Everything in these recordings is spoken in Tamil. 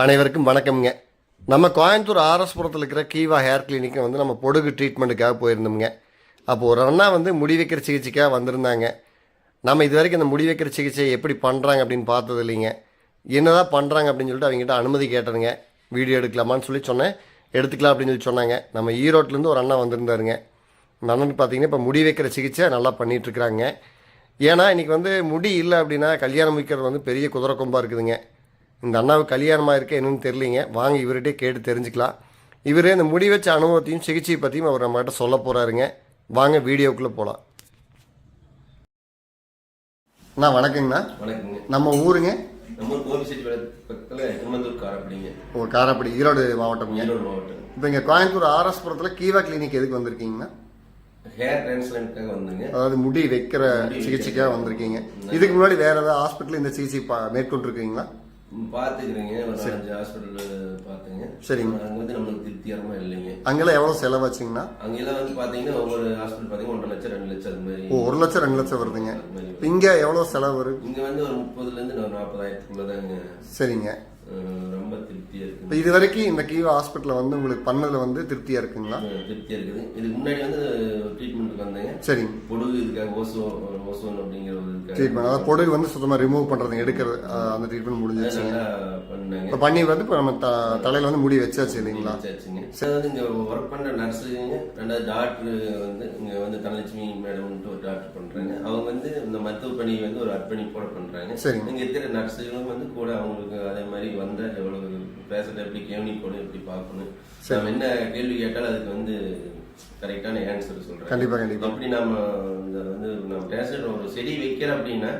அனைவருக்கும் வணக்கம்ங்க. நம்ம கோயம்புத்தூர் ஆர்எஸ்புரத்தில் இருக்கிற கீவா ஹேர் கிளினிக்கை வந்து நம்ம பொடுகு ட்ரீட்மெண்ட்டுக்காக போயிருந்தோம்ங்க. அப்போ ஒரு அண்ணா வந்து முடி வைக்கிற சிகிச்சைக்காக வந்திருந்தாங்க. நம்ம இது வரைக்கும் இந்த முடி வைக்கிற சிகிச்சை எப்படி பண்ணுறாங்க அப்படின்னு பார்த்தது இல்லைங்க. என்னதான் பண்ணுறாங்க அப்படின்னு சொல்லிட்டு அவங்ககிட்ட அனுமதி கேட்டனுங்க. வீடியோ எடுக்கலாமான்னு சொல்லி சொன்னேன். எடுத்துக்கலாம் அப்படின்னு சொல்லி சொன்னாங்க. நம்ம ஈரோட்லேருந்து ஒரு அண்ணா வந்திருந்தாருங்க. அந்த அண்ணனுக்கு பார்த்தீங்கன்னா இப்போ முடி வைக்கிற சிகிச்சை நல்லா பண்ணிகிட்ருக்குறாங்க ஏன்னா இன்றைக்கி வந்து முடி இல்லை அப்படின்னா கல்யாணம் வைக்கிறது வந்து பெரிய குதிரை கொம்பாக இருக்குதுங்க. இந்த அண்ணாவுக்கு கல்யாணமாக இருக்க என்னன்னு தெரியலிங்க. வாங்க இவர்கிட்டே கேட்டு தெரிஞ்சுக்கலாம். இவர் இந்த முடி வச்ச அனுபவத்தையும் சிகிச்சை பற்றியும் அவர் நம்மகிட்ட சொல்ல போகிறாருங்க வாங்க வீடியோக்குள்ளே போகலாம் அண்ணா வணக்கங்கண்ணா. வணக்கங்க. நம்ம ஊருங்க? நம்ம ஊர் கோபிச்செட்டி பக்கத்தில் திருமந்தூர் காரப்படிங்க. ஓ காரைப்படி ஈரோடு மாவட்டம்ங்க? ஈரோடு மாவட்டம். இப்போ இங்கே கோயம்புத்தூர் ஆர்எஸ்புரத்தில் கீவா கிளினிக் எதுக்கு வந்திருக்கீங்கண்ணா? ஹேர் டிரான்ஸ்பிளான்ட்காக வந்தேங்க. அதாவது முடி வைக்கிற சிகிச்சைக்காக வந்திருக்கீங்க. இதுக்கு முன்னாடி வேற ஏதாவது ஹாஸ்பிட்டல் இந்த சிகிச்சை மேற்கொண்டிருக்கீங்களா? பார்த்துக்கிறேங்க ஒரு நாலஞ்சு ஹாஸ்பிட்டல் பார்த்துங்க. சரிங்க. அங்கே வந்து நம்மளுக்கு திருப்திகரமாக இல்லைங்க. அங்கெல்லாம் எவ்வளோ செலவாச்சுங்கண்ணா? அங்கெல்லாம் வந்து பார்த்தீங்கன்னா ஒவ்வொரு ஹாஸ்பிட்டல் பார்த்தீங்கன்னா ஒன்றரை லட்சம் ரெண்டு லட்சம் அது மாதிரி. ஒரு லட்சம் ரெண்டு லட்சம் வருதுங்க. இங்கே எவ்வளோ செலவு வருது இங்கே வந்து ஒரு முப்பதுலேருந்து ஒரு நாற்பதாயிரத்துக்குள்ள தாங்க சரிங்க ரொம்ப திருப்தியாக இருக்குது இது வரைக்கும் இந்த கீவா ஹாஸ்பிட்டலில் வந்து உங்களுக்கு பண்ணதில் வந்து திருப்தியாக இருக்குங்களா? திருப்தியாக இருக்குது. இதுக்கு முன்னாடி வந்து ட்ரீட்மெண்ட்டுக்கு வந்தேங்க சரிங்க பொடுகு இதுக்காக ஓசோ ஓசோன் அப்படிங்கிற ஒரு ட்ரீட்மெண்ட் அதாவது பொடுகு வந்து சுத்தமாக ரிமூவ் பண்ணுறது எடுக்கிறது அந்த ட்ரீட்மெண்ட் முடிஞ்சிருச்சுங்க நல்லா பண்ணாங்க. இப்போ பண்ணி வந்து இப்போ நம்ம த தலையில் வந்து முடி வச்சாச்சு இல்லைங்களா? வச்சாச்சுங்க. சார். வந்து இங்க ஒர்க் பண்ற நர்ஸுங்க ரெண்டாவது டாக்டர் வந்து இங்க வந்து தனலட்சுமி மேடம்ன்ட்டு ஒரு டாக்டர் பண்றாங்க. அவங்க வந்து இந்த மருத்துவ பணி வந்து ஒரு அர்ப்பணிப்போட பண்றாங்க. சரிங்க. இங்க இருக்கிற நர்ஸுகளும் வந்து கூட அவங்களுக்கு அதே மாதிரி வந்தா எவ்வளவு பேசுறது எப்படி கவனிக்கணும் எப்படி பார்க்கணும்? நம்ம என்ன கேள்வி கேட்டாலும் அதுக்கு வந்து கரெக்டான ஆன்சர் சொல்றேன். கண்டிப்பா, கண்டிப்பா. எப்படி நாம இந்த வந்து நம்ம பேசுற ஒரு செடி வைக்கிறோம் அப்படின்னா.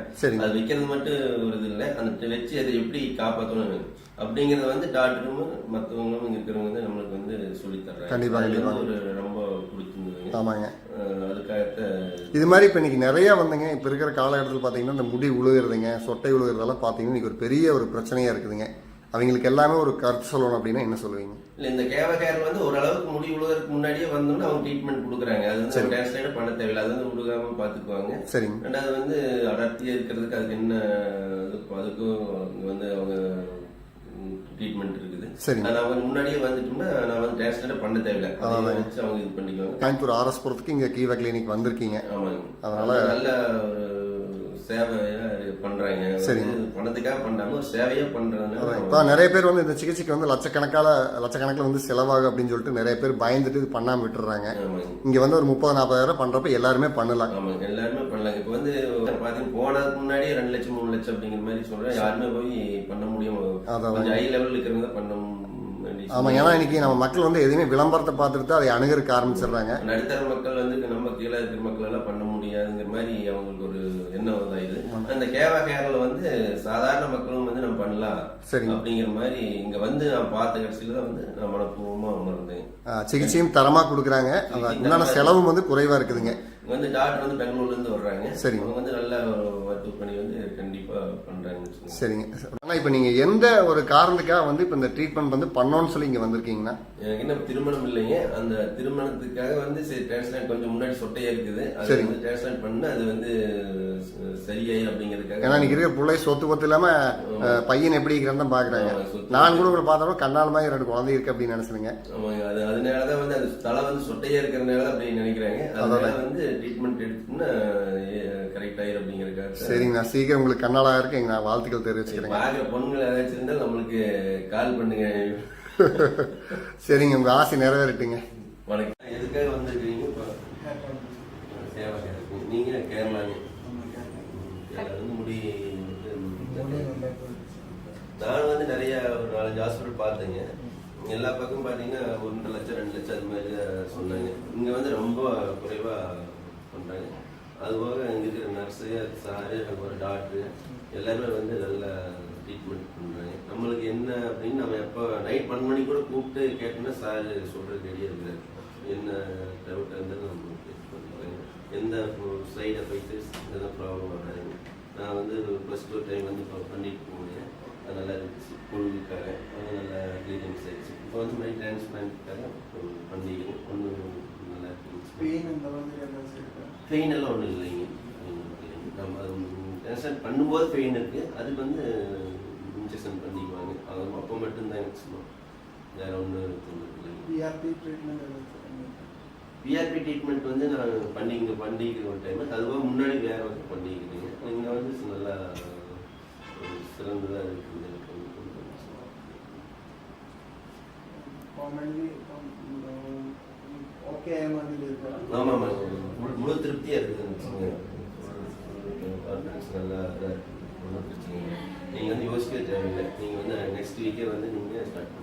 அது வைக்கிறது மட்டும் ஒரு இது இல்லை. அந்த வச்சு அதை எப்படி காப்பாற்றணும்? அப்படிங்கறத வந்து டாக்டரும் மற்றவங்களும் இங்க இருக்கிறவங்க வந்து நம்மளுக்கு வந்து சொல்லி தர்றாங்க. கண்டிப்பா, கண்டிப்பா. ஒரு ரொம்ப பிடிச்சிருந்ததுங்க. ஆமாங்க. அதுக்காக இது மாதிரி இப்போ இன்னைக்கு நிறைய வந்துங்க. இப்போ இருக்கிற காலகட்டத்தில் பார்த்தீங்கன்னா இந்த முடி உழுகிறதுங்க சொட்டை உழுகிறதெல்லாம் பார்த்தீங்கன்னா இன்னைக்கு ஒரு பெரிய ஒரு பிரச்சனையாக இருக்குதுங்க. அவங்களுக்கு எல்லாமே ஒரு கருத்து சொல்லணும் அப்படின்னா என்ன சொல்லுவீங்க? இல்ல இந்த கேவ கேர் வந்து ஓரளவுக்கு முடி உழுகிறதுக்கு முன்னாடியே வந்தோம்னா அவங்க ட்ரீட்மெண்ட் கொடுக்குறாங்க. அது வந்து டிரான்ஸ்லேட் பண்ண தேவையில்லை. அது வந்து உழுகாம பாத்துக்குவாங்க. சரிங்க. ரெண்டாவது வந்து அடர்த்தியா இருக்கிறதுக்கு அதுக்கு என்ன அதுக்கும் வந்து அவங்க ட்ரீட்மெண்ட் இருக்குது. சரிங்க. அது அவங்க முன்னாடியே வந்துட்டோம்னா நான் வந்து டிரான்ஸ்லேட் பண்ண தேவையில்லை. அவங்க இது பண்ணிக்குவாங்க. கோயம்புத்தூர் ஆர்எஸ் போகிறதுக்கு இங்கே கீவா கிளினிக் வந்திருக்கீங்க. ஆமாங்க. அதனால- நல்ல ஒரு சேவையா பண்றாங்க. சரிங்க. பணத்துக்காக பண்ணாம ஒரு சேவையா பண்றதுனால இப்போ நிறைய பேர் வந்து இந்த சிகிச்சைக்கு வந்து லட்சக்கணக்கால லட்சக்கணக்கில் வந்து செலவாகும் அப்படின்னு சொல்லிட்டு நிறைய பேர் பயந்துட்டு இது பண்ணாமல் விட்டுறாங்க. இங்கே வந்து ஒரு முப்பது நாற்பதாயிரம் பண்ணுறப்ப எல்லாருமே பண்ணலாம். ஆமாங்க. எல்லாருமே பண்ணலாங்க இப்போ வந்து பாத்தீங்கன்னா போனதுக்கு முன்னாடி ரெண்டு லட்சம் மூணு லட்சம் அப்படிங்கிற மாதிரி சொல்றேன். யாருமே போய் பண்ண முடியும். கொஞ்சம் ஹை லெவல்ல இருக்கிறவங்க பண்ண ஆமாம் ஏன்னா இன்னைக்கு நம்ம மக்கள் வந்து எதுவுமே விளம்பரத்தை பார்த்துட்டு தான் அதை அணுகறக்க ஆரம்பிச்சிடுறாங்க. நடுத்தர மக்கள் வந்து நம்ம கீழே இருக்கிற மக்கள் எல்லாம் பண்ண முடியாதுங்கிற மாதிரி அவங்களுக்கு ஒரு எண்ணம் இதாயுது அந்த கேவா கேரள வந்து சாதாரண மக்களும் வந்து நம்ம பண்ணலாம் சரிங்க. அப்படிங்கிற மாதிரி இங்க வந்து நான் பார்த்த கடைசியில தான் வந்து நான் மனப்பூர்வமா உணர்ந்தேன். சிகிச்சையும் தரமாக கொடுக்குறாங்க. உண்டான செலவும் வந்து குறைவாக இருக்குதுங்க. இங்க வந்து டாக்டர் வந்து பெங்களூர்ல இருந்து வர்றாங்க. சரிங்க. அவங்க வந்து நல்ல ஒரு மருத்துவ பணி வந்து கண்டிப்பா பண்றாங்கன்னு வச்சுக்கோங்க. சரிங்க. ஆனால் இப்போ நீங்கள் எந்த ஒரு காரணத்துக்காக வந்து இப்போ இந்த ட்ரீட்மெண்ட் வந்து பண்ணோன்னு சொல்லி இங்கே வந்திருக்கீங்கன்னா? எனக்கு இன்னும் திருமணம் இல்லைங்க. அந்த திருமணத்துக்காக வந்து சரி டிரான்ஸ்லேட் கொஞ்சம் முன்னாடி சொட்டையா இருக்குது. அது. வந்து டிரான்ஸ்லேட் பண்ண அது வந்து ச- சரியாயிரும் அப்படிங்கிறதுக்காக. ஏன்னா இன்னைக்கு இருக்கிற பிள்ளை சொத்து பத்து இல்லாமல் பையன் எப்படி இருக்கிறான்னு தான் பார்க்குறாங்க நான் கூட உங்களை பார்த்தோம் கண்ணால் மாதிரி ரெண்டு குழந்தை இருக்கு அப்படின்னு நினைச்சுங்க அது அதனாலதான் வந்து அது தலை வந்து சொட்டையா இருக்கிறதுனால அப்படி நினைக்கிறாங்க. அதனால வந்து ட்ரீட்மெண்ட் எடுத்தோம்னா கரெக்ட் ஆயிரும் அப்படிங்கறதுக்காக சரிங்க நான் சீக்கிரம் உங்களுக்கு கண்ணாலாக இருக்கு எங்க நான் வாழ்த்துக்கள் தெரிவிச்சுக்கிறேங்க. பாக்குற பொண்ணுங்களை ஏதாச்சும் இருந்தால் நம்மளுக்கு கால் பண்ணுங்க. சரிங்க. உங்கள் ஆசை நிறைவேறட்டுங்க. வணக்கம். எதுக்காக வந்திருக்கீங்க இப்போ சேவை கேட்குறீங்க. நீங்க கேரளாங்க. கேரளா வந்து முடி வந்து நான் வந்து நிறைய ஒரு நாலஞ்சு ஹாஸ்பிட்டல் பார்த்தேங்க. எல்லா பக்கம் பார்த்தீங்கன்னா ஒன்றரை லட்சம் ரெண்டு லட்சம் அது மாதிரி தான் சொன்னாங்க. இங்கே வந்து ரொம்ப குறைவாக பண்ணுறாங்க அதுபோக இங்கே இருக்கிற நர்ஸு சாரு ஒரு டாக்டரு எல்லாருமே வந்து நல்ல ட்ரீட்மெண்ட் பண்ணுறாங்க நம்மளுக்கு என்ன அப்படின்னு நம்ம எப்போ நைட் பன்னெண்டு மணிக்கு கூட கூப்பிட்டு கேட்டோம்னா சார் சொல்கிறது ரெடியாக இருக்கிறார் என்ன டவுட் இருந்தாலும் நம்மளுக்கு பண்ணுறாங்க எந்த சைடு எஃபெக்ட்ஸ் எந்த ப்ராப்ளம் வராதுங்க நான் வந்து ப்ளஸ் டூ டைம் வந்து இப்போ பண்ணிட்டு போனேன் அது நல்லா இருந்துச்சு பொழுதுக்காக அது நல்லா க்ளீனிங்ஸ் ஆயிடுச்சு. இப்போ வந்து மை டிரான்ஸ்பிளான்ட்காக பண்ணிக்கிறேன் ஒன்றும் நல்லா இருந்துச்சு பெயின் மாதிரி எல்லாம் ஒன்றும் இல்லைங்க. நம்ம டிரான்ஸ்பிளான்ட் பண்ணும்போது பெயின் இருக்குது அதுக்கு வந்து இன்ஜெக்ஷன் பண்ணிக்குவாங்க அது அப்போ மட்டும்தான் மேக்ஸிமம் வேற ஒன்றும் பிஆர்பி ட்ரீட்மெண்ட் பிஆர்பி ட்ரீட்மெண்ட் வந்து நான் பண்டிகை பண்டிகை ஒரு டைம் அதுவாக முன்னாடி வேற ஒரு பண்டிகைங்க இங்கே வந்து நல்லா சிறந்ததாக இருக்குது எனக்கு வந்து கொஞ்சம். காமன்லி ஓகே மாதிரி இருக்கு? ஆமாம் முழு முழு திருப்தியாக கான்ஃபிடன்ஸ் நல்லா இருக்குது ஒன்றும் பிரச்சனை நீங்கள் வந்து யோசிக்கவே தேவையில்லை. நீங்கள் வந்து நெக்ஸ்ட் வீக்கே வந்து நீங்கள் ஸ்டார்ட்